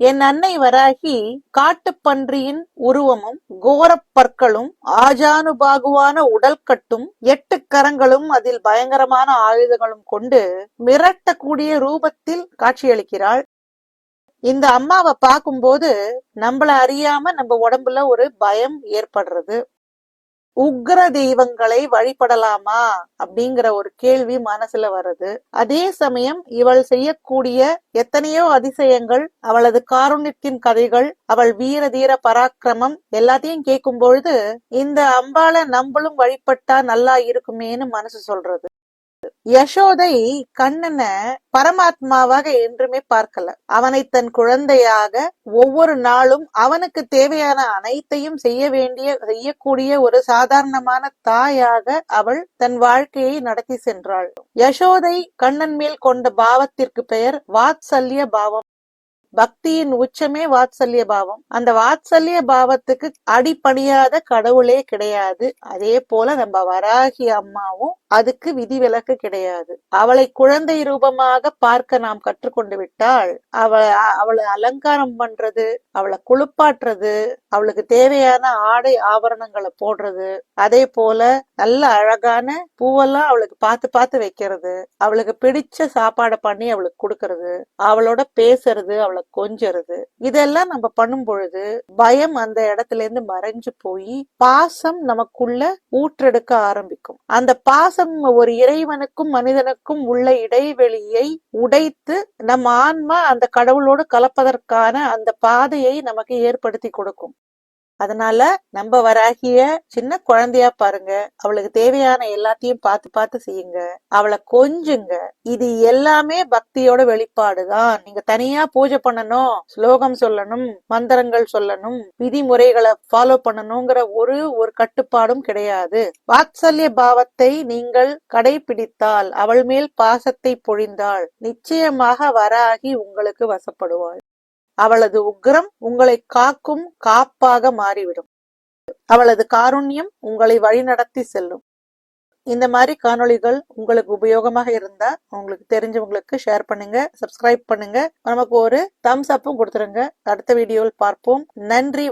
என் அன்னை வராகி காட்டுப்பன்றியின் உருவமும் கோரப் பற்களும் ஆஜானுபாகுவான உடல் கட்டும் எட்டு கரங்களும் அதில் பயங்கரமான ஆயுதங்களும் கொண்டு மிரட்டக்கூடிய ரூபத்தில் காட்சியளிக்கிறாள். இந்த அம்மாவை பார்க்கும்போது நம்மள அறியாம நம்ம உடம்புல ஒரு பயம் ஏற்படுறது. உக்ர தெய்வங்களை வழிபடலாமா அப்படிங்கிற ஒரு கேள்வி மனசுல வருது. அதே சமயம் இவள் செய்யக்கூடிய எத்தனையோ அதிசயங்கள் அவளது காருண்யத்தின் கதைகள் அவள் வீர தீர பராக்கிரமம் எல்லாத்தையும் கேட்கும் பொழுது இந்த அம்பாளை நம்மளும் வழிபட்டா நல்லா இருக்குமேன்னு மனசு சொல்றது. யசோதை கண்ணனை பரமாத்மாவாக என்றுமே பார்க்கல. அவனை தன் குழந்தையாக ஒவ்வொரு நாளும் அவனுக்கு தேவையான அனைத்தையும் செய்ய வேண்டிய செய்யக்கூடிய ஒரு சாதாரணமான தாயாக அவள் தன் வாழ்க்கையை நடத்தி சென்றாள். யசோதை கண்ணன் மேல் கொண்ட பாவத்திற்கு பெயர் வாத்சல்ய பாவம். பக்தியின் உச்சமே வாத்சல்ய பாவம். அந்த வாத்சல்ய பாவத்துக்கு அடிப்பணியாத கடவுளே கிடையாது. அதே போல நம்ம வராகி அம்மாவும் அதுக்கு விதிவிலக்கு கிடையாது. அவளை குழந்தை ரூபமாக பார்க்க நாம் கற்றுக்கொண்டு விட்டால் அவ அவளை அலங்காரம் பண்றது அவளை குளிப்பாட்டுறது அவளுக்கு தேவையான ஆடை ஆபரணங்களை போடுறது அதே போல நல்ல அழகான பூவெல்லாம் அவளுக்கு பார்த்து பார்த்து வைக்கிறது அவளுக்கு பிடிச்ச சாப்பாடை பண்ணி அவளுக்கு கொடுக்கறது அவளோட பேசுறது அவளை கொஞ்சறது. இதெல்லாம் நம்ம பண்ணும் பொழுது பயம் அந்த இடத்துல இருந்து மறைஞ்சு போய் பாசம் நமக்குள்ள ஊற்றெடுக்க ஆரம்பிக்கும். அந்த பாசம் ஒரு இறைவனுக்கும் மனிதனுக்கும் உள்ள இடைவெளியை உடைத்து நம் ஆன்மா அந்த கடவுளோடு கலப்பதற்கான அந்த பாதையை நமக்கு ஏற்படுத்தி கொடுக்கும். அதனால நம்ம வராகிய சின்ன குழந்தையா பாருங்க. அவளுக்கு தேவையான எல்லாத்தையும் பார்த்து பார்த்து செய்யுங்க. அவளை கொஞ்சுங்க. இது எல்லாமே பக்தியோட வெளிப்பாடுதான். நீங்க தனியா பூஜை பண்ணணும் ஸ்லோகம் சொல்லணும் மந்திரங்கள் சொல்லணும் விதிமுறைகளை ஃபாலோ பண்ணணுங்கிற ஒரு ஒரு கட்டுப்பாடும் கிடையாது. வாத்சல்ய பாவத்தை நீங்கள் கடைபிடித்தால் அவள் மேல் பாசத்தை பொழிந்தாள் நிச்சயமாக வராகி உங்களுக்கு வசப்படுவாள். அவளது உக்ரம் உங்களை காக்கும் காப்பாக மாறிவிடும். அவளது காருண்யம் உங்களை வழிநடத்தி செல்லும். இந்த மாதிரி காணொளிகள் உங்களுக்கு உபயோகமாக இருந்தா உங்களுக்கு தெரிஞ்சவங்களுக்கு ஷேர் பண்ணுங்க சப்ஸ்கிரைப் பண்ணுங்க. நமக்கு ஒரு தம்ஸ் அப்பும் கொடுத்துருங்க. அடுத்த வீடியோவில் பார்ப்போம். நன்றி